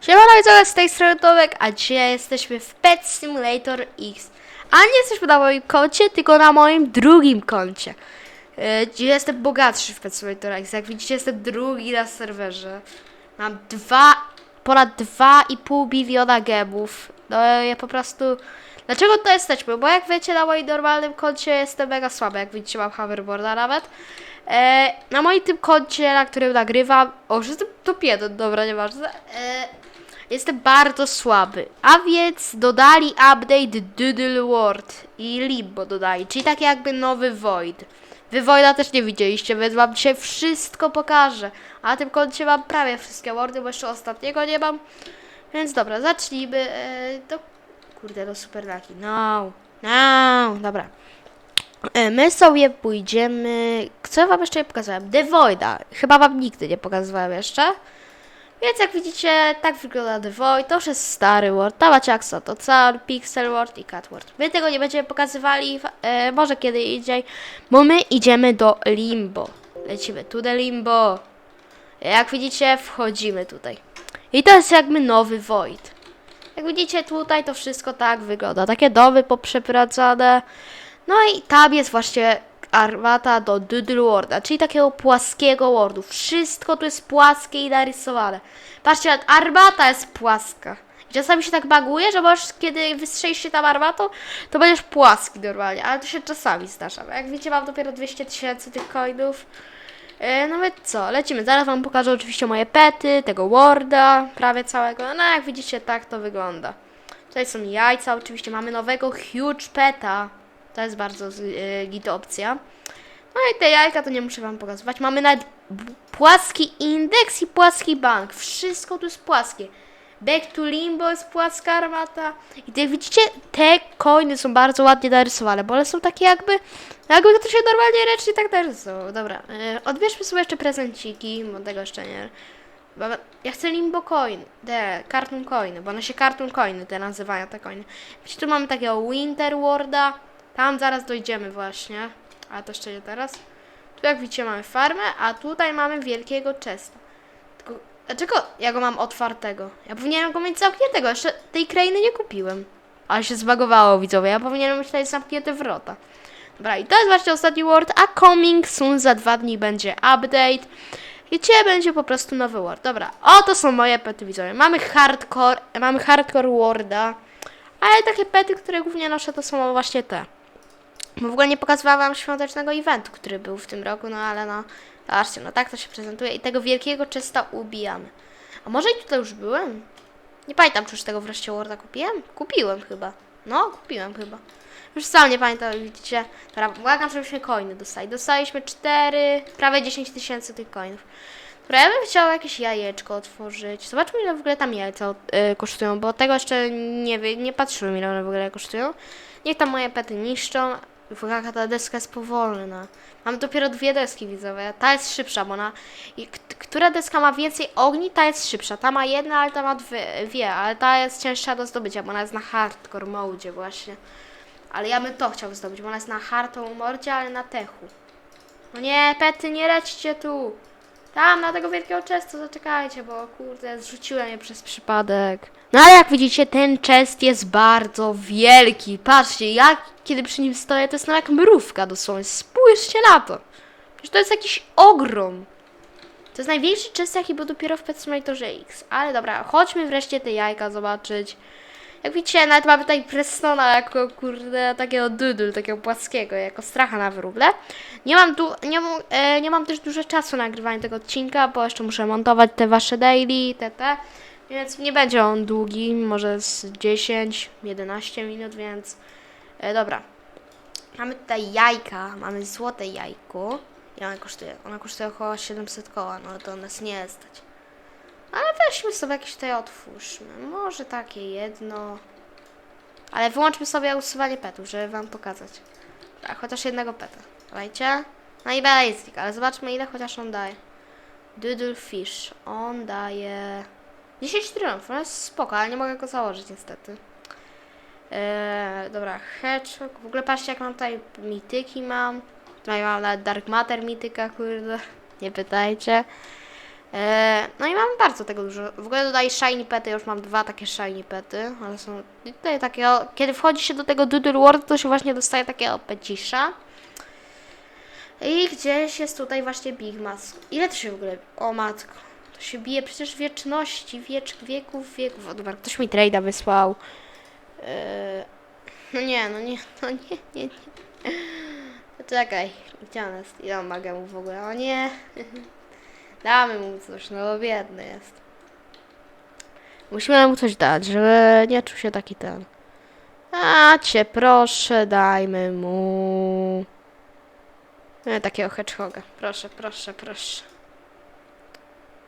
Siemano widzowie, z tej strony Tomek, a dzisiaj jesteśmy w Pet Simulator X. A nie jesteśmy na moim koncie, tylko na moim drugim koncie. Yy, jestem bogatszy w Pet Simulator X. Jak widzicie, jestem drugi na serwerze. Mam dwa, ponad 2,5 biliona gemów. No ja po prostu... Dlaczego to jesteśmy? Bo jak wiecie, na moim normalnym koncie jestem mega słaby. Jak widzicie, mam hoverboarda nawet. E, na moim tym koncie, na którym nagrywam... O, że jestem top 1, dobra, nieważne. E, Jestem bardzo słaby. A więc dodali update Doodle World i Limbo dodali, czyli tak jakby nowy Void. Wy Voida też nie widzieliście, więc wam dzisiaj wszystko pokażę. A na tym koncie mam prawie wszystkie wordy, bo jeszcze ostatniego nie mam. Więc dobra, zacznijmy. E, to... Kurde, do Super Lucky. No, no, dobra. E, My sobie pójdziemy. Co ja wam jeszcze nie pokazałem? The Voida. Chyba wam nigdy nie pokazywałem jeszcze. Więc jak widzicie, tak wygląda The Void. To już jest stary World. Ta macie jak co, to cały Pixel World i Cat World. My tego nie będziemy pokazywali, e, może kiedy indziej, bo my idziemy do Limbo. Lecimy tu do Limbo. Jak widzicie, wchodzimy tutaj. I to jest jakby nowy Void. Jak widzicie tutaj to wszystko tak wygląda. Takie domy poprzepracane. No i tam jest właśnie armata do Doodle Worlda, czyli takiego płaskiego worldu. Wszystko tu jest płaskie i narysowane. Patrzcie, armata jest płaska. I czasami się tak baguje, że możesz, kiedy wystrzelisz się tam armatą, to będziesz płaski normalnie, ale to się czasami zdarza. Jak widzicie, mam dopiero 200 tysięcy tych coinów. E, No więc co, lecimy. Zaraz wam pokażę oczywiście moje pety, tego Worda, prawie całego. No jak widzicie, tak to wygląda. Tutaj są jajca, oczywiście mamy nowego Huge Peta. To jest bardzo git opcja. No i te jajka to nie muszę wam pokazywać. Mamy nawet płaski indeks i płaski bank. Wszystko tu jest płaskie. Back to Limbo jest płaska armata. I jak widzicie, te coiny są bardzo ładnie narysowane, bo one są takie jakby, jakby to się normalnie ręcznie tak narysował. Dobra, yy, odbierzmy sobie jeszcze prezenciki, bo tego jeszcze nie... Ja chcę Limbo Coin, te Cartoon Coiny, bo one się Cartoon Coiny te nazywają, te coiny. Widzicie, tu mamy takiego Winter Worda, tam zaraz dojdziemy właśnie, ale to jeszcze nie teraz. Tu jak widzicie mamy farmę, a tutaj mamy wielkiego chesta. Tylko, dlaczego ja go mam otwartego? Ja powinienem go mieć zamkniętego, jeszcze tej krainy nie kupiłem. Ale się zbagowało widzowie, ja powinienem mieć tutaj zamknięte wrota. Dobra, i to jest właśnie ostatni word, a coming soon za dwa dni będzie update. Dzisiaj będzie po prostu nowy word. Dobra, oto są moje pety widzowie. Mamy hardcore, mamy hardcore worda. Ale takie pety, które głównie noszę, to są właśnie te. Bo w ogóle nie pokazywałam wam świątecznego eventu, który był w tym roku, no ale no, zobaczcie, no tak to się prezentuje i tego wielkiego czysta ubijamy. A może i tutaj już byłem? Nie pamiętam, czy już tego wreszcie Worda kupiłem? Kupiłem chyba. No, kupiłem chyba. Już sam nie pamiętam, widzicie. Dobra, błagam, żebyśmy coiny dostali. Dostaliśmy 4, prawie 10 tysięcy tych coinów. Dobra, ja bym chciała jakieś jajeczko otworzyć. Zobaczmy, ile w ogóle tam jajca y, kosztują, bo tego jeszcze nie nie patrzyłem, ile one w ogóle kosztują. Niech tam moje pety niszczą. Jaka ta deska jest powolna. Mam dopiero dwie deski widzowe. Ta jest szybsza, bo ona... I która deska ma więcej ogni, ta jest szybsza. Ta ma jedna, ale ta ma dwie, dwie ale ta jest cięższa do zdobycia, bo ona jest na hardcore mode właśnie. Ale ja bym to chciał zdobyć, bo ona jest na hardcore mordzie, ale na techu. No nie, pety, nie lećcie tu. Tam, na tego wielkiego chestu zaczekajcie, bo kurde, zrzuciłem je przez przypadek. No ale jak widzicie, ten chest jest bardzo wielki. Patrzcie, ja kiedy przy nim stoję, to jest no jak mrówka dosłownie. Spójrzcie na to. Przecież to jest jakiś ogrom. To jest największy chest, jaki był dopiero w Pet Simulatorze X. Ale dobra, chodźmy wreszcie te jajka zobaczyć. Jak widzicie, nawet mamy tutaj Prestona jako, kurde, takiego dudul, takiego płaskiego, jako stracha na wróble. Nie mam tu, nie, e, nie mam też dużo czasu na nagrywanie tego odcinka, bo jeszcze muszę montować te wasze daily, te, te. Więc nie będzie on długi, może z 10-11 minut, więc e, dobra. Mamy tutaj jajka, mamy złote jajko. I ona kosztuje, ona kosztuje około 700 koła, no to nas nie stać. Weźmy sobie jakieś tutaj otwórzmy. Może takie jedno. Ale wyłączmy sobie usuwanie petów, żeby wam pokazać. Tak, chociaż jednego peta. Dawajcie. No i basic, ale zobaczmy ile chociaż on daje. Doodle Fish. On daje... 10 triumfów, no jest spoko, ale nie mogę go założyć niestety. Eee, dobra, Hedgehog. W ogóle patrzcie jak mam tutaj mityki mam. Tutaj mam nawet Dark Matter mityka, kurde. Nie pytajcie. E, no i mam bardzo tego dużo. W ogóle dodaję shiny pety, już mam dwa takie shiny pety, ale są tutaj takie, kiedy wchodzi się do tego Doodle World, to się właśnie dostaje takiego pecisza. I gdzieś jest tutaj właśnie Big Mask. Ile to się w ogóle, o matko, to się bije przecież wieczności, wiecz, wieków, wieków. O dobra, ktoś mi trade'a wysłał. E, no nie, no nie, no nie, nie, nie. Czekaj, gdzie on jest? Ile on w ogóle? O nie. Damy mu coś, no bo biedny jest. Musimy mu coś dać, żeby nie czuł się taki ten. A cię proszę, dajmy mu. E, takiego hedgehoga. Proszę, proszę, proszę.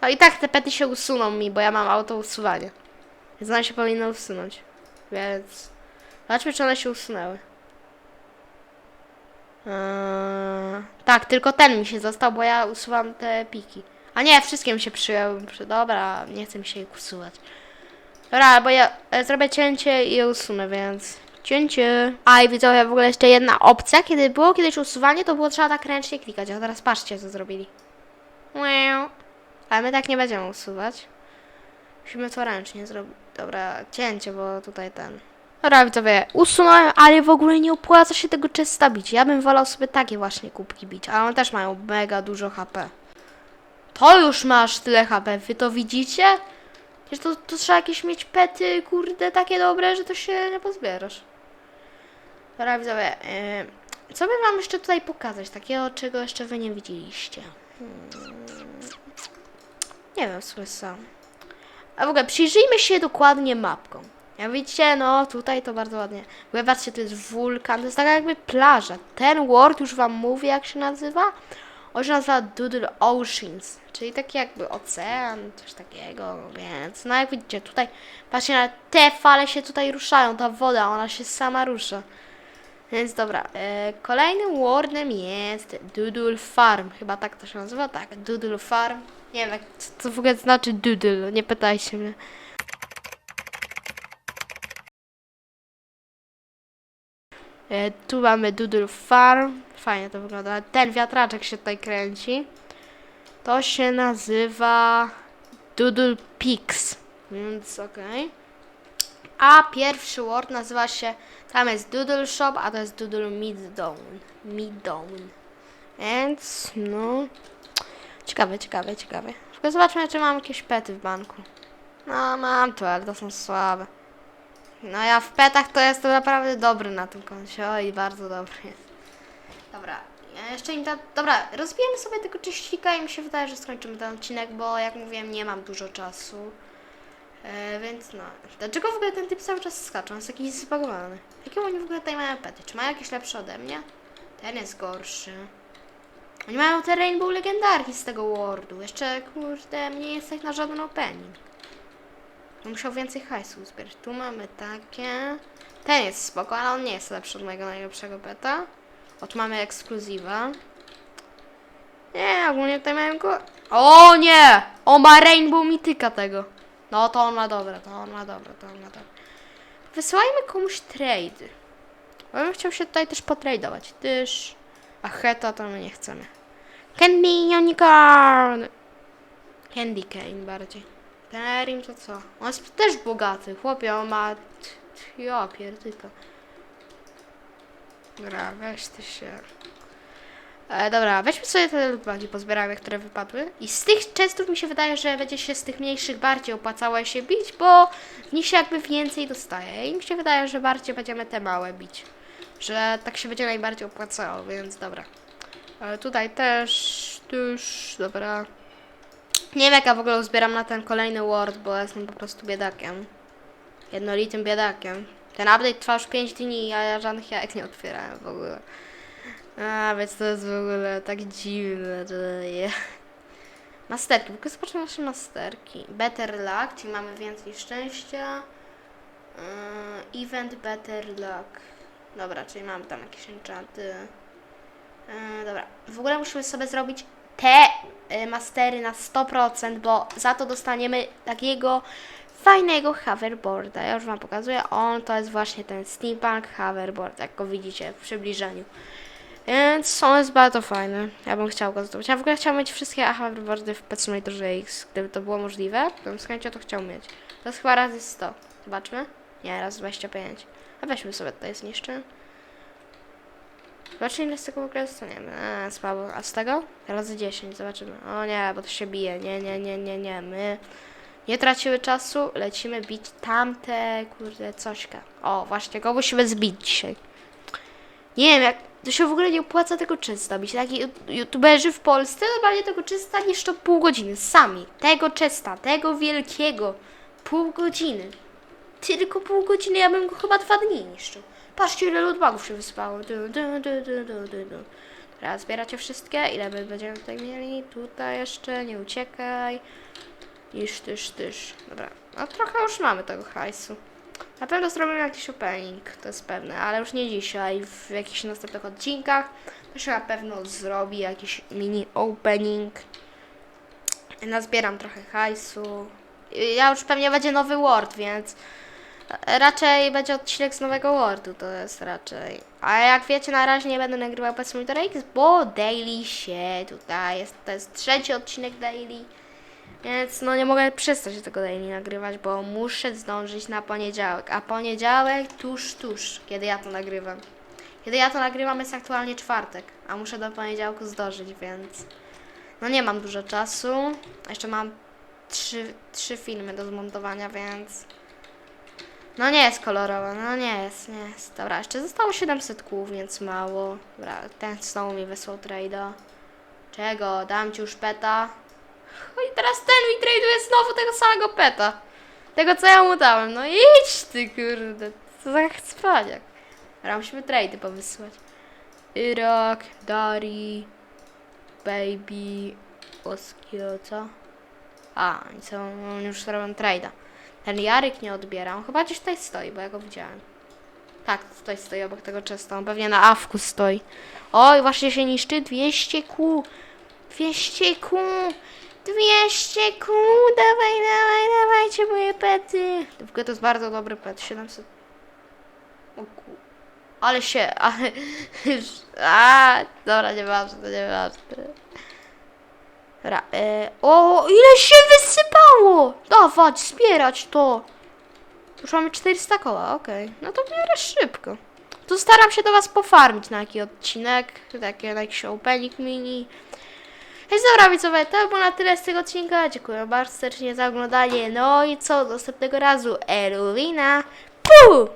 To i tak te pety się usuną mi, bo ja mam auto usuwanie. Więc one się powinno usunąć. Więc... Zobaczmy, czy one się usunęły. Eee, tak, tylko ten mi się został, bo ja usuwam te piki. A nie, wszystkie mi się przyjęły. Przy- Dobra, nie chcę mi się ich usuwać. Dobra, bo ja e, zrobię cięcie i je usunę, więc cięcie. A i widzowie, w ogóle jeszcze jedna opcja. Kiedy było kiedyś usuwanie, to było trzeba tak ręcznie klikać, a teraz patrzcie, co zrobili. Ale my tak nie będziemy usuwać. Musimy to ręcznie zrobić. Dobra, cięcie, bo tutaj ten... Dobra, widzowie, usunąłem, ale w ogóle nie opłaca się tego czysta bić. Ja bym wolał sobie takie właśnie kubki bić, ale one też mają mega dużo HP. To już masz tyle HP, wy to widzicie? Przecież to, to trzeba jakieś mieć pety, kurde, takie dobre, że to się nie pozbierasz. Dobra, widzowie, yy, co by wam jeszcze tutaj pokazać, takiego, czego jeszcze wy nie widzieliście? Hmm. Nie wiem, sumie sam. A w ogóle przyjrzyjmy się dokładnie mapką. Jak widzicie, no tutaj to bardzo ładnie. Patrzcie, to jest wulkan, to jest taka jakby plaża. Ten world już wam mówię, jak się nazywa. Nazywa Doodle Oceans, czyli taki jakby ocean, coś takiego, więc no jak widzicie tutaj, patrzcie na te fale się tutaj ruszają, ta woda, ona się sama rusza. Więc dobra, e, kolejnym wordem jest Doodle Farm, chyba tak to się nazywa, tak, Doodle Farm. Nie wiem, co to w ogóle znaczy Doodle, nie pytajcie mnie. Tu mamy Doodle Farm. Fajnie to wygląda. Ten wiatraczek się tutaj kręci. To się nazywa Doodle Peaks. Więc okej. A pierwszy word nazywa się. Tam jest Doodle Shop, a to jest Doodle Middown. Middown. Więc no. Ciekawe, ciekawe, ciekawe. Zobaczmy, czy mam jakieś pety w banku. No, mam tu, ale to są słabe. No ja w petach to jestem naprawdę dobry na tym koncie. Oj, bardzo dobry jest. Dobra, ja jeszcze im da... Dobra, rozbijemy sobie tego czyścika i mi się wydaje, że skończymy ten odcinek, bo jak mówiłem, nie mam dużo czasu. E, więc no. Dlaczego w ogóle ten typ cały czas skacze? On jest jakiś zbagowany. Jakie oni w ogóle tutaj mają pety? Czy mają jakieś lepsze ode mnie? Ten jest gorszy. Oni mają te Rainbow Legendarki z tego wordu. Jeszcze, kurde, mnie jest tak na żaden opening. Musiał więcej hajsu zbierać. Tu mamy takie. Ten jest spoko, ale on nie jest lepszy od mojego najlepszego peta. O, tu mamy ekskluzywa. Nie, ogólnie tutaj mamy go... O nie! On ma Rainbow Mityka tego. No to on ma dobre, to on ma dobre, to on ma dobre. Wysyłajmy komuś trade. Bo bym chciał się tutaj też potradować. Tyż... A Heta to my nie chcemy. Candy Unicorn! Candy Cane bardziej. Erim to co? On jest też bogaty. Chłopie, on ma... Ja pierdyka. Dobra, weź ty się. E, dobra, weźmy sobie te lootbagi, pozbieramy, które wypadły. I z tych chestów mi się wydaje, że będzie się z tych mniejszych bardziej opłacało się bić, bo w nich się jakby więcej dostaje. I mi się wydaje, że bardziej będziemy te małe bić. Że tak się będzie najbardziej opłacało, więc dobra. E, tutaj też, już, dobra. Nie wiem jak ja w ogóle uzbieram na ten kolejny word, bo jestem po prostu biedakiem. Jednolitym biedakiem. Ten update trwa już 5 dni, a ja żadnych jajek nie otwierałem w ogóle. A, więc to jest w ogóle tak dziwne, że je. Masterki, ogóle zobaczmy nasze masterki. Better luck, czyli mamy więcej szczęścia. Yy, event better luck. Dobra, czyli mamy tam jakieś enchanty. Yy, dobra, w ogóle musimy sobie zrobić te y, mastery na 100%, bo za to dostaniemy takiego fajnego hoverboarda. Ja już Wam pokazuję. On to jest właśnie ten steampunk hoverboard, jak go widzicie w przybliżeniu. Więc są jest bardzo fajny. Ja bym chciał go zdobyć. Ja w ogóle chciał mieć wszystkie Rewardy w Pet Simulatorze X. Gdyby to było możliwe, to bym z chęcią to chciał mieć. To jest chyba razy 100. Zobaczmy. Nie, raz 25. A weźmy sobie tutaj zniszczy. Zobaczmy ile z tego w ogóle dostaniemy. A, słabo. A z tego? Razy 10, zobaczymy. O nie, bo to się bije. Nie, nie, nie, nie, nie. My nie tracimy czasu, lecimy bić tamte, kurde, cośka. O, właśnie, go musimy zbić dzisiaj. Nie wiem, jak to się w ogóle nie opłaca tego czysta bić. Taki youtuberzy w Polsce normalnie tego czysta niszczą pół godziny. Sami. Tego czysta, tego wielkiego. Pół godziny. Tylko pół godziny, ja bym go chyba dwa dni niszczył. Patrzcie, ile lootbagów się wyspało. Du, du, du, du, du, du, du. Teraz zbieracie wszystkie. Ile my będziemy tutaj mieli? Tutaj jeszcze, nie uciekaj. Iż, tyż, tyż. Dobra, no trochę już mamy tego hajsu. Na pewno zrobimy jakiś opening, to jest pewne, ale już nie dzisiaj. W jakichś następnych odcinkach to się na pewno zrobi jakiś mini opening. Nazbieram trochę hajsu. Ja już pewnie będzie nowy Word, więc raczej będzie odcinek z nowego Wordu, to jest raczej. A jak wiecie, na razie nie będę nagrywał Pet Simulator X, bo daily się tutaj jest. To jest trzeci odcinek daily. Więc no nie mogę przestać tego daily nagrywać, bo muszę zdążyć na poniedziałek. A poniedziałek tuż, tuż, kiedy ja to nagrywam. Kiedy ja to nagrywam jest aktualnie czwartek, a muszę do poniedziałku zdążyć, więc no nie mam dużo czasu. Jeszcze mam trzy, trzy filmy do zmontowania, więc no nie jest kolorowo, no nie jest, nie jest. Dobra, jeszcze zostało 700 kół, więc mało. Dobra, ten znowu mi wysłał trade'a. Czego? Dam ci już peta. No i teraz ten mi traduje znowu tego samego peta. Tego co ja mu dałem. No idź ty kurde. Co za cwaniak. Dobra, musimy trady powysyłać. Irak, Dari, Baby, Oskio, co? A, i co? On już zrobią trade'a. Ten Jaryk nie odbiera. On chyba gdzieś tutaj stoi, bo ja go widziałem. Tak, tutaj stoi obok tego często. On pewnie na awku stoi. Oj, właśnie się niszczy 200 kół. 200 kół. 200 kół. Dawaj, dawaj, dawajcie moje pety. W ogóle to jest bardzo dobry pet. 700. O kół. Ale się, ale... A, dobra, nieważne, nieważne. Dobra, e, o, ile się wysypało! Dawać, zbierać to. Już mamy 400 koła, okej. No to w miarę szybko. To staram się do Was pofarmić na jakiś odcinek, takie na jakiś opening mini. Więc dobra widzowie, to było na tyle z tego odcinka. Dziękuję bardzo serdecznie za oglądanie. No i co, do następnego razu. Elulina. Puh!